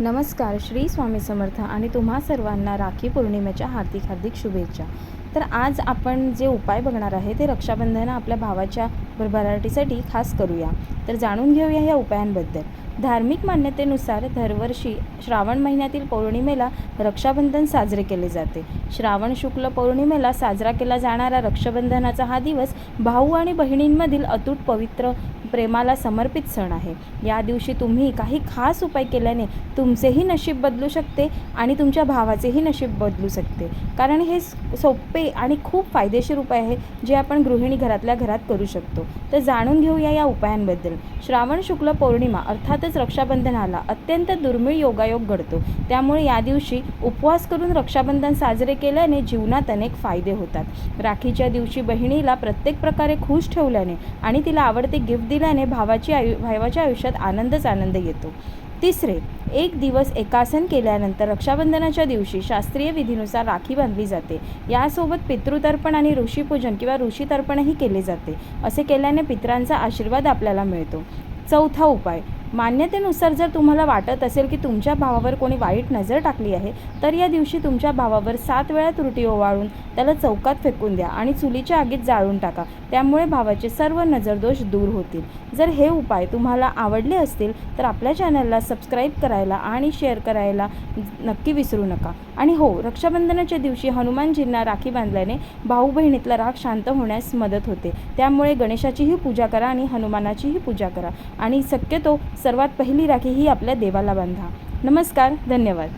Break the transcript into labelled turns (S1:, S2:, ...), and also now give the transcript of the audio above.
S1: नमस्कार श्री स्वामी समर्थ आणि तुम्हा सर्वांना राखी पौर्णिमेच्या हार्दिक हार्दिक शुभेच्छा. तर आज आपण जे उपाय बघणार आहे ते रक्षाबंधन आपल्या भावाच्या भरभराटीसाठी खास करूया. तर जाणून घेऊया या उपायांबद्दल. धार्मिक मान्यतेनुसार दरवर्षी श्रावण महिन्यातील पौर्णिमेला रक्षाबंधन साजरे केले जाते. श्रावण शुक्ल पौर्णिमेला साजरा केला जाणारा रक्षाबंधनाचा हा दिवस भाऊ आणि बहिणींमधील अतूट पवित्र प्रेमाला समर्पित सण आहे. या दिवशी तुम्ही काही खास उपाय केल्याने तुमचेही नशीब बदलू शकते आणि तुमच्या भावाचेही नशीब बदलू शकते. कारण हे सोपे आणि खूप फायदेशीर उपाय आहे जे आपण गृहिणी घरातल्या घरात करू शकतो. तर जाणून घेऊया या उपायांबद्दल. श्रावण शुक्ल पौर्णिमा अर्थातच रक्षाबंधनाला अत्यंत दुर्मिळ योगायोग घडतो. त्यामुळे या दिवशी उपवास करून रक्षाबंधन साजरे केल्याने जीवनात अनेक फायदे होतात. राखीच्या दिवशी बहिणीला प्रत्येक प्रकारे खुश ठेवल्याने आणि तिला आवडते गिफ्ट दिल्याने भावाची आयु भावाच्या आयुष्यात आनंदच आनंद येतो. तिसरे एक दिवस एकासन केल्यानंतर रक्षाबंधनाच्या दिवशी शास्त्रीय विधीनुसार राखी बांधली जाते. यासोबत पितृतर्पण आणि ऋषीपूजन किंवा ऋषीतर्पणही केले जाते. असे केल्याने पितरांचा आशीर्वाद आपल्याला मिळतो. चौथा उपाय मान्यतेनुसार जर तुम्हाला वाटत असेल की तुमच्या भावावर कोणी वाईट नजर टाकली आहे तर या दिवशी तुमच्या भावावर सात वेळा त्रुटी ओवाळून त्याला चौकात फेकून द्या आणि चुलीच्या आगीत जाळून टाका. त्यामुळे भावाचे सर्व नजरदोष दूर होतील. जर हे उपाय तुम्हाला आवडले असतील तर आपल्या चॅनलला सबस्क्राईब करायला आणि शेअर करायला नक्की विसरू नका. आणि हो रक्षाबंधनाच्या दिवशी हनुमानजींना राखी बांधल्याने भाऊ बहिणीतला राग शांत होण्यास मदत होते. त्यामुळे गणेशाचीही पूजा करा आणि हनुमानाचीही पूजा करा. आणि शक्यतो सर्वात पहिली राखी ही आपल्या देवाला बांधा. नमस्कार धन्यवाद.